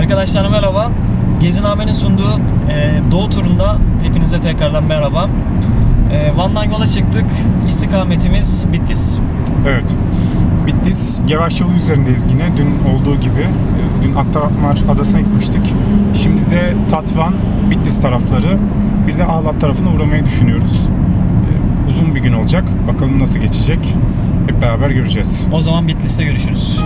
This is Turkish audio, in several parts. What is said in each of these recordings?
Arkadaşlar merhaba. Geziname'nin sunduğu e, Doğu turunda hepinize tekrardan merhaba. E, Van'dan yola çıktık. İstikametimiz Bitlis. Evet. Bitlis Gevaş yolu üzerindeyiz yine dün olduğu gibi. Ee, Dün Aktarapmar Adası'na gitmiştik. Şimdi de Tatvan, Bitlis tarafları bir de Ahlat tarafına uğramayı düşünüyoruz. Ee, Uzun bir gün olacak. Bakalım nasıl geçecek. Hep beraber göreceğiz. O zaman Bitlis'te görüşürüz.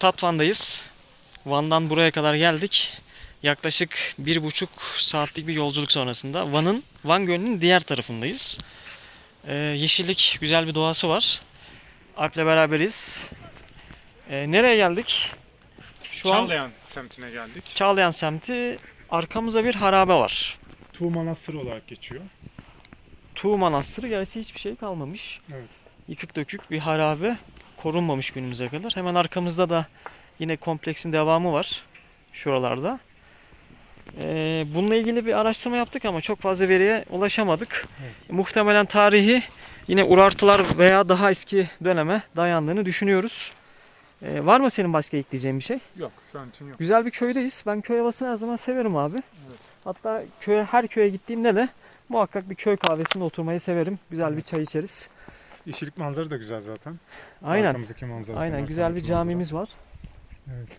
Ee, Tatvan'dayız. Van'dan buraya kadar geldik. Yaklaşık bir buçuk saatlik bir yolculuk sonrasında Van'ın Van Gölü'nün diğer tarafındayız. Ee, yeşillik, güzel bir doğası var. Alp'le beraberiz. Ee, nereye geldik? Şu an semtine geldik. Çağlayan semti. Arkamızda bir harabe var. Tuğ Manastırı olarak geçiyor. Tuğ Manastırı gerçi hiçbir şey kalmamış. Evet. Yıkık dökük bir harabe korunmamış günümüze kadar. Hemen arkamızda da yine kompleksin devamı var. Şuralarda. Ee, bununla ilgili bir araştırma yaptık ama çok fazla veriye ulaşamadık. Muhtemelen tarihi yine Urartılar veya daha eski döneme dayandığını düşünüyoruz. Ee, var mı senin başka ekleyeceğin bir şey? Yok şu an için yok. Güzel bir köydeyiz. Ben köy havasını her zaman severim abi. Hatta köye her köye gittiğimde de muhakkak bir köy kahvesinde oturmayı severim. Güzel bir çay içeriz. Yeşillik manzara da güzel zaten. Aynen. Arkamızdaki manzara. Aynen güzel bir camimiz var. Evet.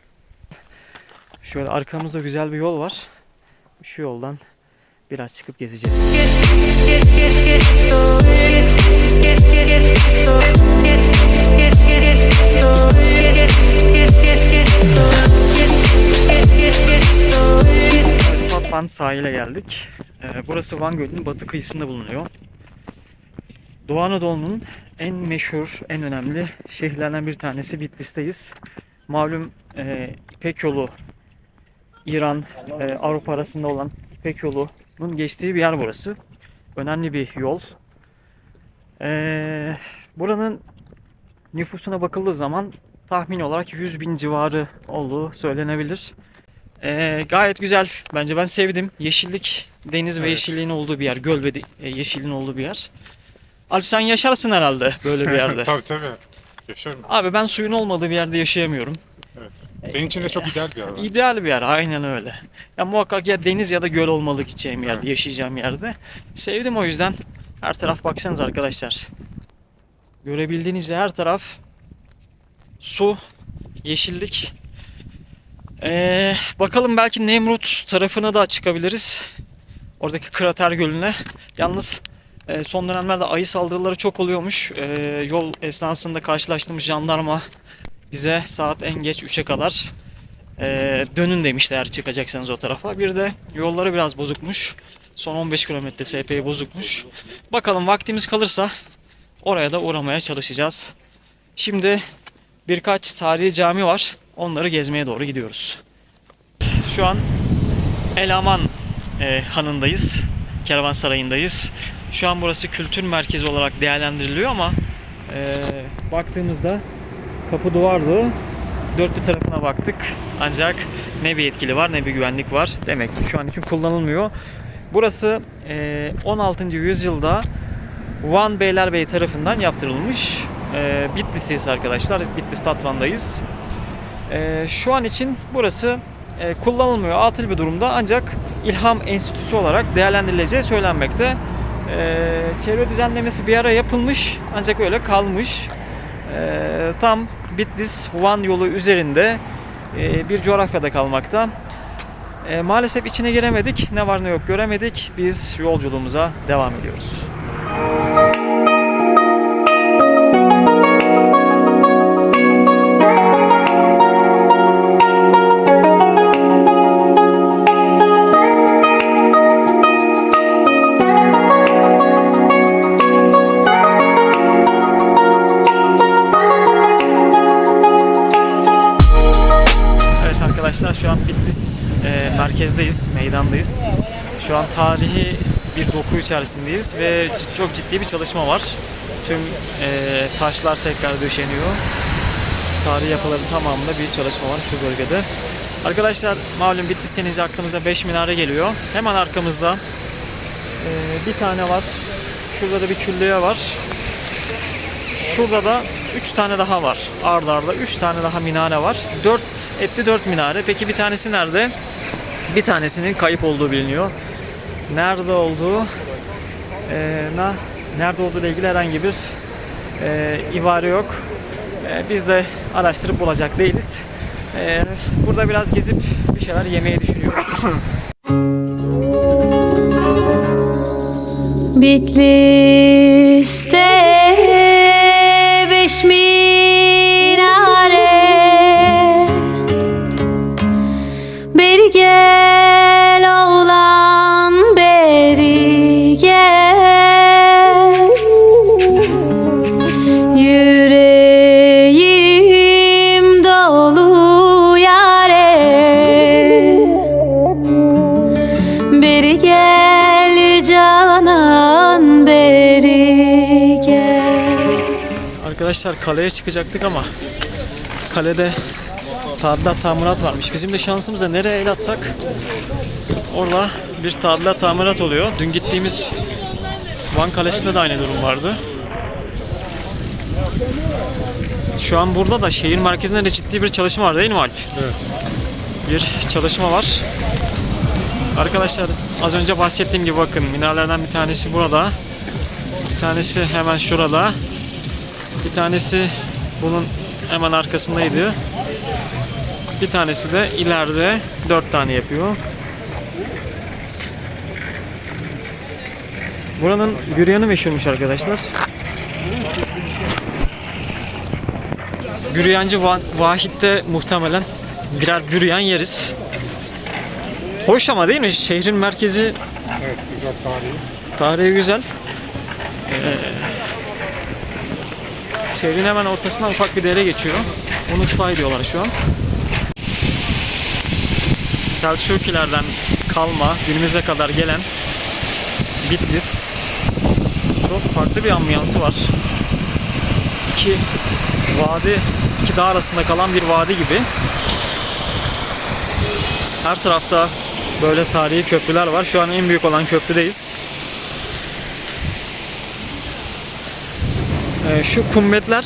Şöyle arkamızda güzel bir yol var. Şu yoldan biraz çıkıp gezeceğiz. Patpan sahile geldik. Ee, Burası Van Gölü'nün batı kıyısında bulunuyor. Doğu Anadolu'nun en meşhur, en önemli şehirlerden bir tanesi Bitlis'teyiz. Malum e, İpek yolu İran, e, Avrupa arasında olan İpek yolunun geçtiği bir yer burası. Önemli bir yol. E, buranın nüfusuna bakıldığı zaman tahmin olarak 100 bin civarı olduğu söylenebilir. E, gayet güzel. Bence ben sevdim. Yeşillik, deniz ve Evet. yeşilliğin olduğu bir yer. Göl ve de- e, yeşilliğin olduğu bir yer. Alp sen yaşarsın herhalde böyle bir yerde. tabii tabii. Yaşarım. Abi ben suyun olmadığı bir yerde yaşayamıyorum. Evet. Senin için de çok ideal bir yer. İdeal bir yer aynen öyle. Ya muhakkak ya deniz ya da göl olmalı gideceğim yerde, Evet. yaşayacağım yerde. Sevdim o yüzden. Her taraf baksanız arkadaşlar. Görebildiğinizde her taraf su, yeşillik. Ee, bakalım belki Nemrut tarafına da çıkabiliriz. Oradaki krater gölüne. Yalnız e, son dönemlerde ayı saldırıları çok oluyormuş. E, yol esnasında karşılaştığımız jandarma bize saat en geç 3'e kadar ee, dönün demişler eğer çıkacaksanız o tarafa. Bir de yolları biraz bozukmuş. Son 15 kilometre SP bozukmuş. Bakalım vaktimiz kalırsa oraya da uğramaya çalışacağız. Şimdi birkaç tarihi cami var. Onları gezmeye doğru gidiyoruz. Şu an Elaman e, Hanı'ndayız. Kervansarayı'ndayız. Şu an burası kültür merkezi olarak değerlendiriliyor ama e, baktığımızda kapı duvardı. Dört bir tarafına baktık. Ancak ne bir yetkili var ne bir güvenlik var. Demek ki şu an için kullanılmıyor. Burası e, 16. yüzyılda Van Beylerbeyi tarafından yaptırılmış. E, Bitlis'iyiz arkadaşlar. Bitlis Tatvan'dayız. E, şu an için burası e, kullanılmıyor. Atıl bir durumda ancak İlham Enstitüsü olarak değerlendirileceği söylenmekte. E, çevre düzenlemesi bir ara yapılmış ancak öyle kalmış. E, tam Bitlis Van yolu üzerinde e, bir coğrafyada kalmakta. E, maalesef içine giremedik. Ne var ne yok göremedik. Biz yolculuğumuza devam ediyoruz. Evet arkadaşlar şu an Bitlis e, merkezdeyiz, meydandayız. Şu an tarihi bir doku içerisindeyiz ve çok ciddi bir çalışma var. Tüm e, taşlar tekrar döşeniyor. tarihi yapıların tamamında bir çalışma var şu bölgede. Arkadaşlar malum Bitlis denince aklımıza 5 minare geliyor. Hemen arkamızda ee, bir tane var. Şurada da bir külliye var. Şurada da 3 tane daha var. Arda arda 3 tane daha minare var. 4 etli 4 minare. Peki bir tanesi nerede? Bir tanesinin kayıp olduğu biliniyor. Nerede olduğu e, na, nerede olduğu ile ilgili herhangi bir e, ibare yok. E, biz de araştırıp bulacak değiliz. E, burada biraz gezip bir şeyler yemeyi düşünüyoruz. Bitlis'te Arkadaşlar kaleye çıkacaktık ama kalede tadilat tamirat varmış. Bizim de şansımıza nereye el atsak orada bir tadilat tamirat oluyor. Dün gittiğimiz Van Kalesi'nde de aynı durum vardı. Şu an burada da şehir merkezinde de ciddi bir çalışma var değil mi Alp? Evet. bir çalışma var. Arkadaşlar az önce bahsettiğim gibi bakın minarelerden bir tanesi burada. Bir tanesi hemen şurada. Bir tanesi bunun hemen arkasındaydı. Bir tanesi de ileride dört tane yapıyor. Buranın büryanı meşhurmuş arkadaşlar. Büryancı Va- Vahit'te muhtemelen birer büryan yeriz. Hoş ama değil mi? Şehrin merkezi Evet, güzel tarihi. tarihi güzel. Ee, şehrin hemen ortasından ufak bir dere geçiyor. Onu ıslah ediyorlar şu an. Selçukilerden kalma günümüze kadar gelen Bitlis çok farklı bir ambiyansı var. İki vadi, iki dağ arasında kalan bir vadi gibi. Her tarafta böyle tarihi köprüler var. Şu an en büyük olan köprüdeyiz. Ee, şu kumbetler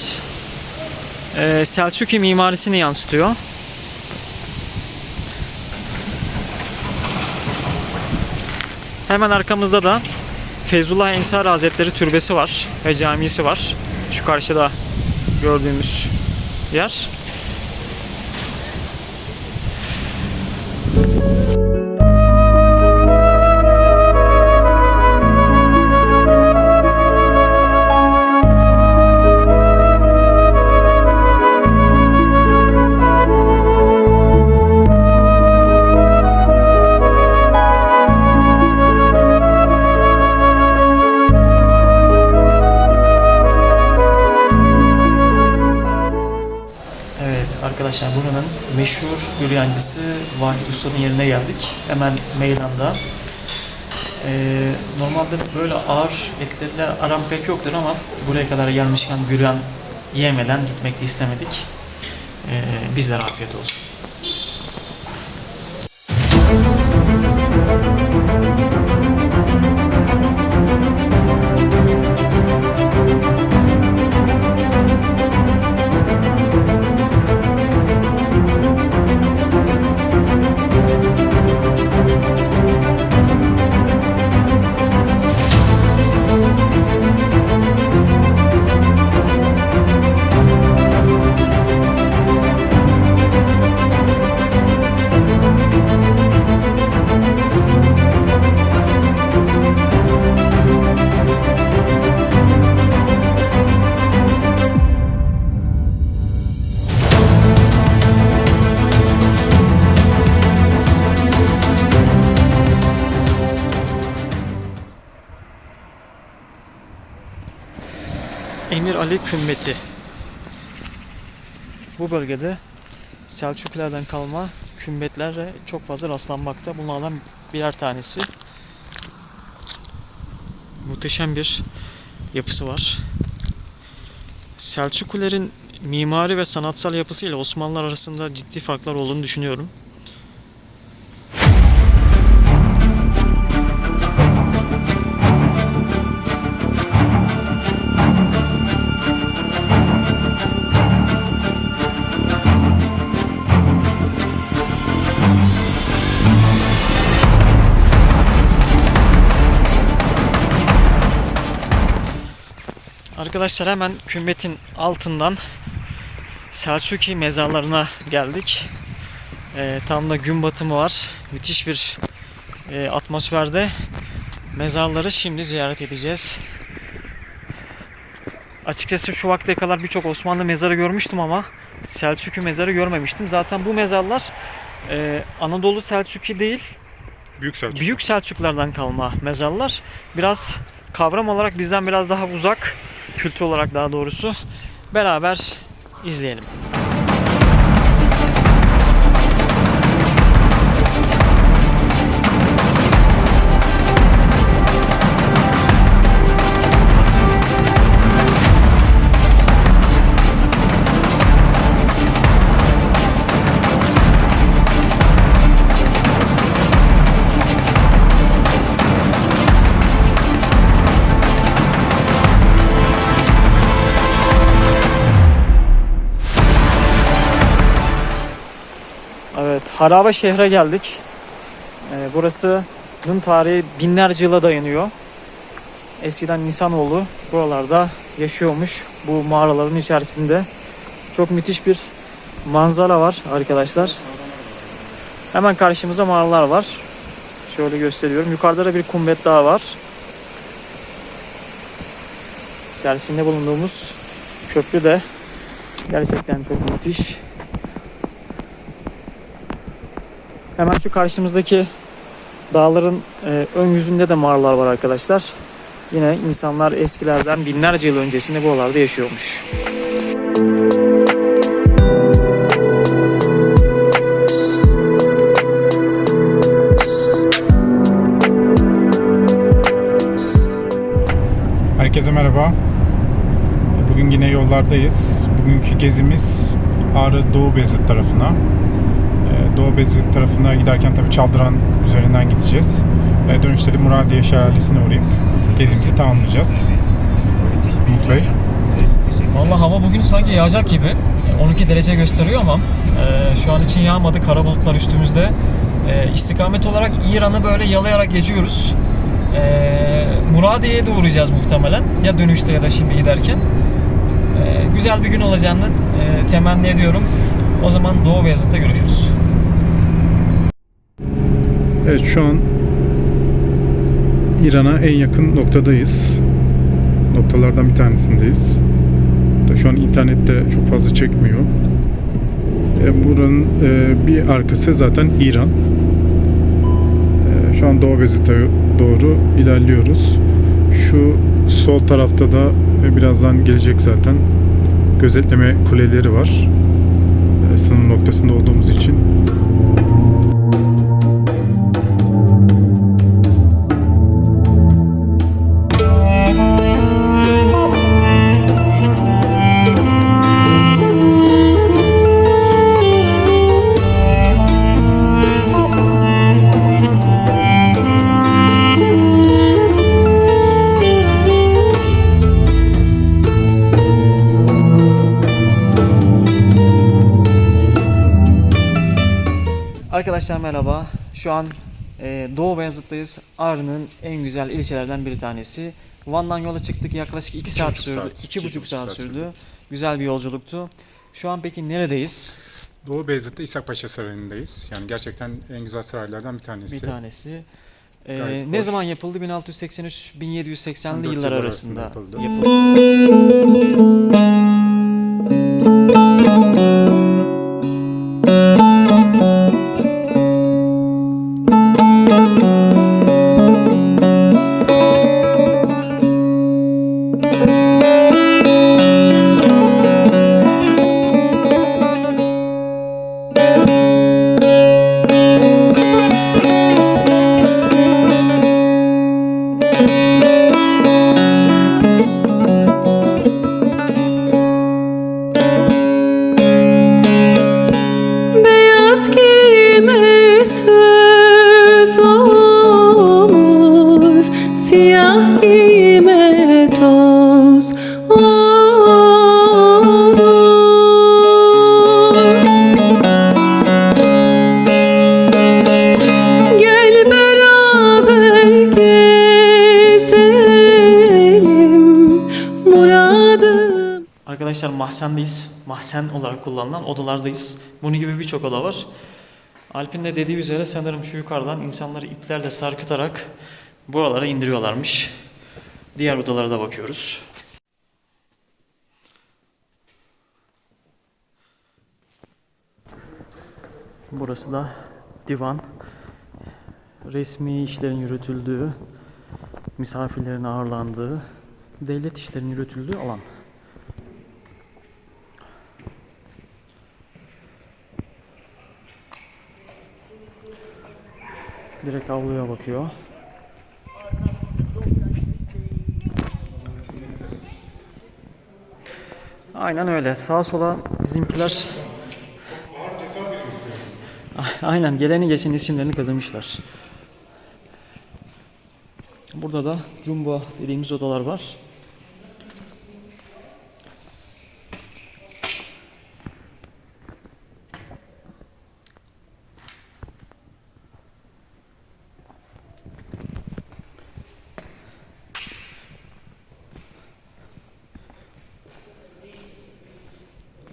e, Selçuki mimarisini yansıtıyor. Hemen arkamızda da Feyzullah Ensar Hazretleri Türbesi var ve camisi var. Şu karşıda gördüğümüz yer. Meşhur büryancısı Vahit Usta'nın yerine geldik. Hemen meydanda. Ee, normalde böyle ağır etlerle aram pek yoktur ama buraya kadar gelmişken büryan yemeden gitmek de istemedik. Ee, bizlere afiyet olsun. Emir Ali Kümbeti. Bu bölgede Selçuklulardan kalma kümbetlere çok fazla rastlanmakta. Bunlardan birer tanesi. Muhteşem bir yapısı var. Selçukluların mimari ve sanatsal yapısıyla Osmanlılar arasında ciddi farklar olduğunu düşünüyorum. Arkadaşlar hemen kümbetin altından Selçuki mezarlarına geldik. Ee, tam da gün batımı var. Müthiş bir e, atmosferde mezarları şimdi ziyaret edeceğiz. Açıkçası şu vakte kadar birçok Osmanlı mezarı görmüştüm ama Selçuklu mezarı görmemiştim. Zaten bu mezarlar e, Anadolu Selçuklu değil, Büyük Selçuk. Büyük Selçuklardan kalma mezarlar. Biraz kavram olarak bizden biraz daha uzak, kültür olarak daha doğrusu. Beraber izleyelim. Evet, Harabe şehre geldik. Ee, burasının tarihi binlerce yıla dayanıyor. Eskiden insanoğlu buralarda yaşıyormuş bu mağaraların içerisinde. Çok müthiş bir manzara var arkadaşlar. Hemen karşımıza mağaralar var. Şöyle gösteriyorum. Yukarıda da bir kumbet daha var. İçerisinde bulunduğumuz köprü de gerçekten çok müthiş. Hemen şu karşımızdaki dağların e, ön yüzünde de mağaralar var arkadaşlar. Yine insanlar eskilerden binlerce yıl öncesinde buralarda yaşıyormuş. Herkese merhaba. Bugün yine yollardayız. Bugünkü gezimiz Ağrı Doğu Beyazıt tarafına. Doğu Beyazıt tarafına giderken tabii Çaldıran üzerinden gideceğiz. Ee, Dönüşte de Muradiye Şelalesi'ne uğrayıp gezimizi tamamlayacağız. Umut Bey. Vallahi hava bugün sanki yağacak gibi. 12 derece gösteriyor ama e, şu an için yağmadı. Kara bulutlar üstümüzde. E, istikamet olarak İran'ı böyle yalayarak geçiyoruz. E, Muradiye'ye de uğrayacağız muhtemelen. Ya dönüşte ya da şimdi giderken. E, güzel bir gün olacağını e, temenni ediyorum. O zaman Doğu Beyazıt'ta görüşürüz. Evet şu an İran'a en yakın noktadayız. Noktalardan bir tanesindeyiz. Şu an internette çok fazla çekmiyor. E, buranın e, bir arkası zaten İran. E, şu an Doğu Beyazıt'a doğru ilerliyoruz. Şu sol tarafta da birazdan gelecek zaten gözetleme kuleleri var. Sınır noktasında olduğumuz için. Arkadaşlar merhaba. Şu an e, Doğu Beyazıt'tayız. Ağrı'nın en güzel ilçelerden bir tanesi. Van'dan yola çıktık. Yaklaşık 2 saat sürdü. saat, 2,5 iki buçuk saat, saat sürdü. sürdü. Güzel bir yolculuktu. Şu an peki neredeyiz? Doğu Beyazıt'ta İshak Paşa Sarayı'ndayız. Yani gerçekten en güzel saraylardan bir tanesi. Bir tanesi. E, Gayet ne hoş. zaman yapıldı? 1683-1780'li 14 yıllar yıl arasında, arasında yapıldı. yapıldı. Arkadaşlar mahzendeyiz. Mahzen olarak kullanılan odalardayız. Bunun gibi birçok oda var. Alp'in de dediği üzere sanırım şu yukarıdan insanları iplerle sarkıtarak buralara indiriyorlarmış. Diğer odalara da bakıyoruz. Burası da divan. Resmi işlerin yürütüldüğü, misafirlerin ağırlandığı, devlet işlerinin yürütüldüğü alan. Direkt avluya bakıyor. Aynen öyle. Sağa sola bizimkiler Aynen geleni geçen isimlerini kazımışlar. Burada da jumbo dediğimiz odalar var.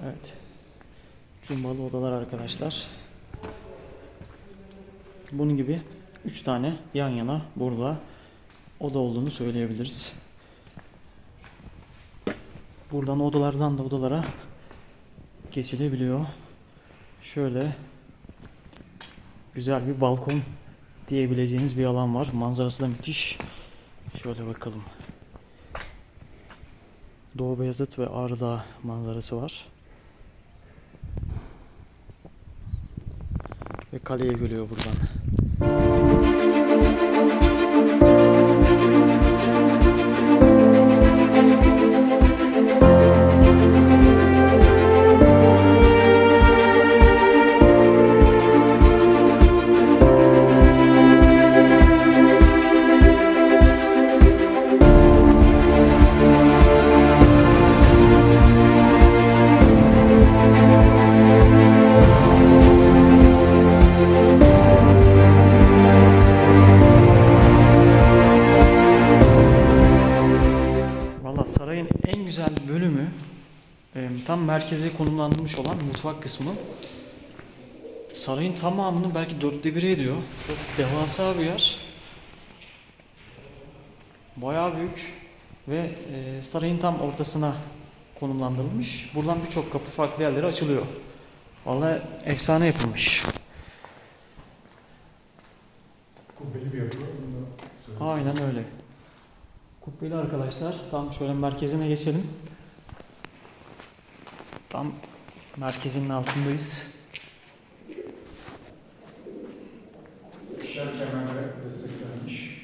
Evet. Cumbalı odalar arkadaşlar. Bunun gibi 3 tane yan yana burada oda olduğunu söyleyebiliriz. Buradan odalardan da odalara geçilebiliyor. Şöyle güzel bir balkon diyebileceğimiz bir alan var. Manzarası da müthiş. Şöyle bakalım. Doğu Beyazıt ve Ağrı Dağı manzarası var. Kaleye görüyor buradan. Konumlandırmış olan mutfak kısmı. Sarayın tamamını belki dörtte biri ediyor. Çok devasa bir yer. Bayağı büyük ve e, sarayın tam ortasına konumlandırılmış. Buradan birçok kapı farklı yerlere açılıyor. Vallahi efsane yapılmış. Kubbeli bir yapı. Aynen öyle. Kubbeli arkadaşlar. Tam şöyle merkezine geçelim. Merkezinin altındayız. İkişer kemerle desteklenmiş.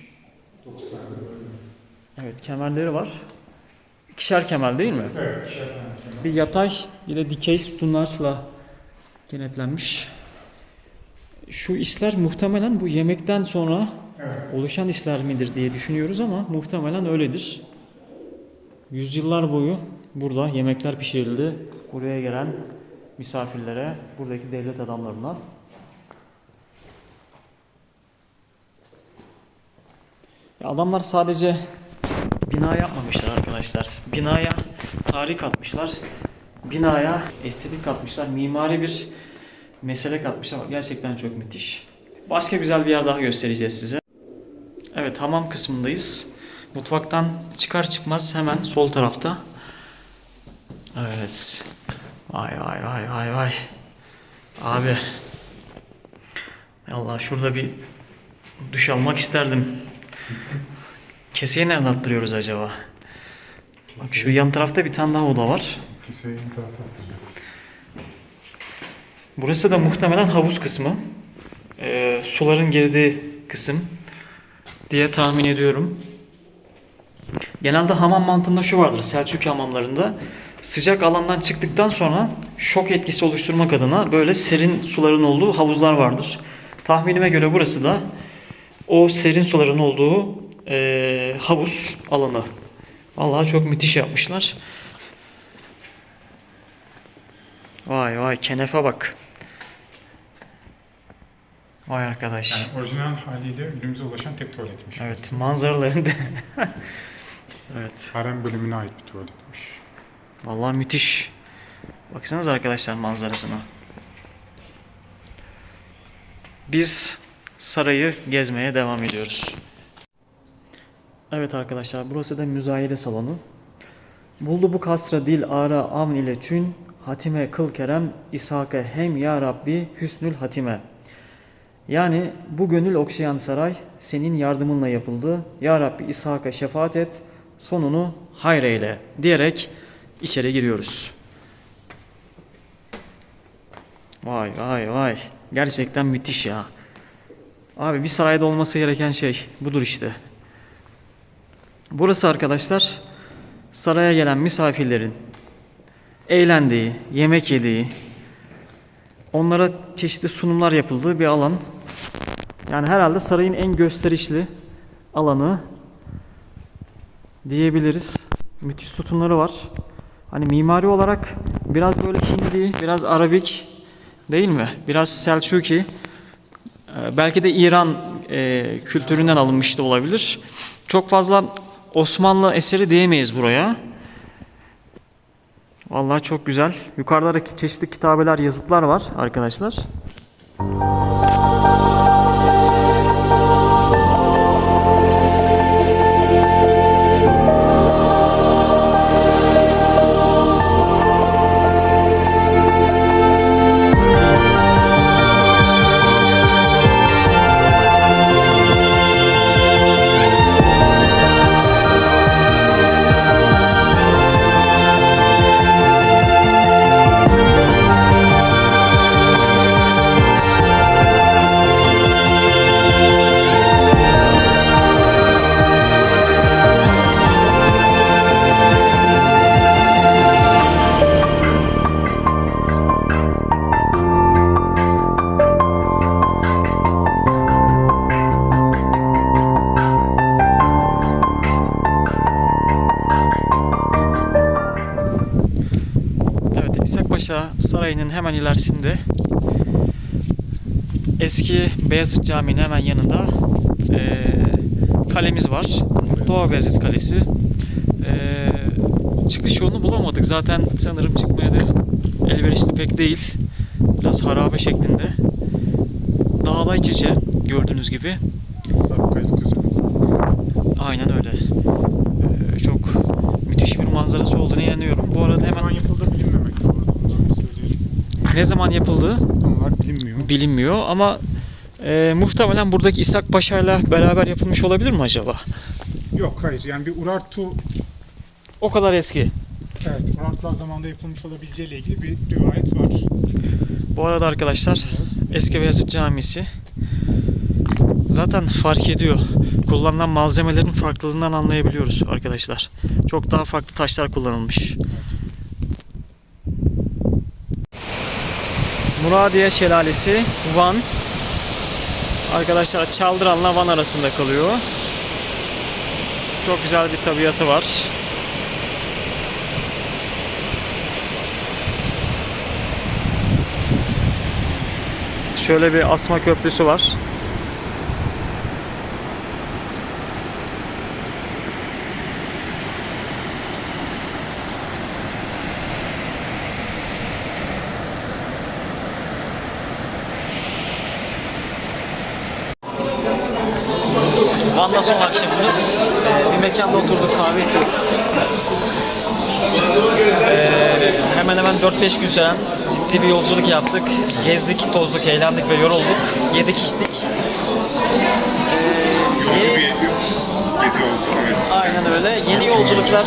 9 tane böyle. Evet kemerleri var. İkişer kemer değil mi? Evet, ikişer kemer. Bir yatay bir de dikey sütunlarla kenetlenmiş. Şu isler muhtemelen bu yemekten sonra Evet. oluşan isler midir diye düşünüyoruz ama muhtemelen öyledir. Yüzyıllar boyu burada yemekler pişirildi. Buraya gelen misafirlere, buradaki devlet adamlarına. Ya adamlar sadece bina yapmamışlar arkadaşlar. Binaya tarih katmışlar. Binaya estetik katmışlar. Mimari bir mesele katmışlar. Gerçekten çok müthiş. Başka güzel bir yer daha göstereceğiz size. Evet hamam kısmındayız. Mutfaktan çıkar çıkmaz hemen sol tarafta. Evet. Vay vay vay vay vay. Abi. Allah şurada bir duş almak isterdim. Keseyi nereden attırıyoruz acaba? Bak şu yan tarafta bir tane daha oda var. Kimseye yeni tarafa atacağız. Burası da muhtemelen havuz kısmı. Ee, suların girdiği kısım diye tahmin ediyorum. Genelde hamam mantığında şu vardır Selçuk hamamlarında. Sıcak alandan çıktıktan sonra şok etkisi oluşturmak adına böyle serin suların olduğu havuzlar vardır. Tahminime göre burası da o serin suların olduğu eee, havuz alanı. Vallahi çok müthiş yapmışlar. Vay vay kenefe bak. Vay arkadaş. Yani orijinal haliyle günümüze ulaşan tek tuvaletmiş. Evet manzaralarında. evet. Harem bölümüne ait bir tuvaletmiş. Vallahi müthiş. Baksanız arkadaşlar manzarasına. Biz sarayı gezmeye devam ediyoruz. Evet arkadaşlar burası da müzayede salonu. Buldu bu kasra dil ara avn ile çün hatime kıl kerem ishaka hem ya Rabbi hüsnül hatime. Yani bu gönül okşayan saray senin yardımınla yapıldı. Ya Rabbi İshak'a şefaat et, sonunu hayır eyle diyerek içeri giriyoruz. Vay vay vay. Gerçekten müthiş ya. Abi bir sarayda olması gereken şey budur işte. Burası arkadaşlar saraya gelen misafirlerin eğlendiği, yemek yediği, onlara çeşitli sunumlar yapıldığı bir alan. Yani herhalde sarayın en gösterişli alanı diyebiliriz. Müthiş sütunları var. Hani mimari olarak biraz böyle Hindi, biraz Arabik değil mi? Biraz Selçuki. Ee, Belki de İran e, kültüründen alınmış da olabilir. Çok fazla Osmanlı eseri diyemeyiz buraya. Vallahi çok güzel. Yukarıda da çeşitli kitabeler, yazıtlar var arkadaşlar. Hemen ilerisinde eski Beyazıt Camii'nin hemen yanında eee, kalemiz var. Doğu Beyazıt Kalesi. Eee, çıkış yolunu bulamadık. Zaten sanırım çıkmaya da elverişli pek değil. Biraz harabe şeklinde. Dağla iç içe gördüğünüz gibi. Aynen öyle. Eee, çok müthiş bir manzarası olduğunu inanıyorum. Bu arada hemen yapıldığı bilinmemekte bu arada. Ondan bir söyleyelim. Ne zaman yapıldığı Onlar bilinmiyor. bilinmiyor ama e, muhtemelen buradaki İshak Paşa'yla beraber yapılmış olabilir mi acaba? Yok hayır yani bir Urartu O kadar eski. evet Urartular zamanında yapılmış olabileceğiyle ilgili bir rivayet var. Bu arada arkadaşlar Eski Beyazıt Camisi zaten fark ediyor. Kullanılan malzemelerin farklılığından anlayabiliyoruz arkadaşlar. Çok daha farklı taşlar kullanılmış. Muradiye Şelalesi Van Arkadaşlar Çaldıran'la Van arasında kalıyor. Çok güzel bir tabiatı var. Şöyle bir asma köprüsü var. 5 gün süren ciddi bir yolculuk yaptık. Gezdik, tozduk, eğlendik ve yorulduk. Yedik, içtik. Ee, yorucu bir gezi oldu. Evet. Aynen öyle. Yeni yolculuklar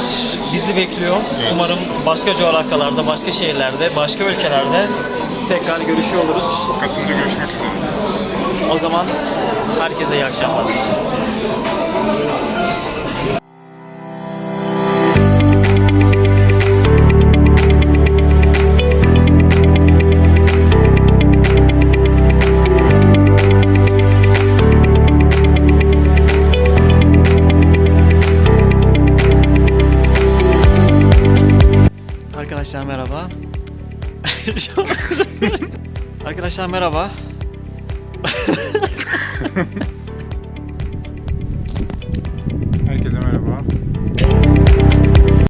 bizi bekliyor. Umarım başka coğrafyalarda, başka şehirlerde, başka ülkelerde tekrar görüşüyor oluruz. Kasım'da görüşmek üzere. O zaman herkese iyi akşamlar. Arkadaşlar merhaba. Arkadaşlar merhaba.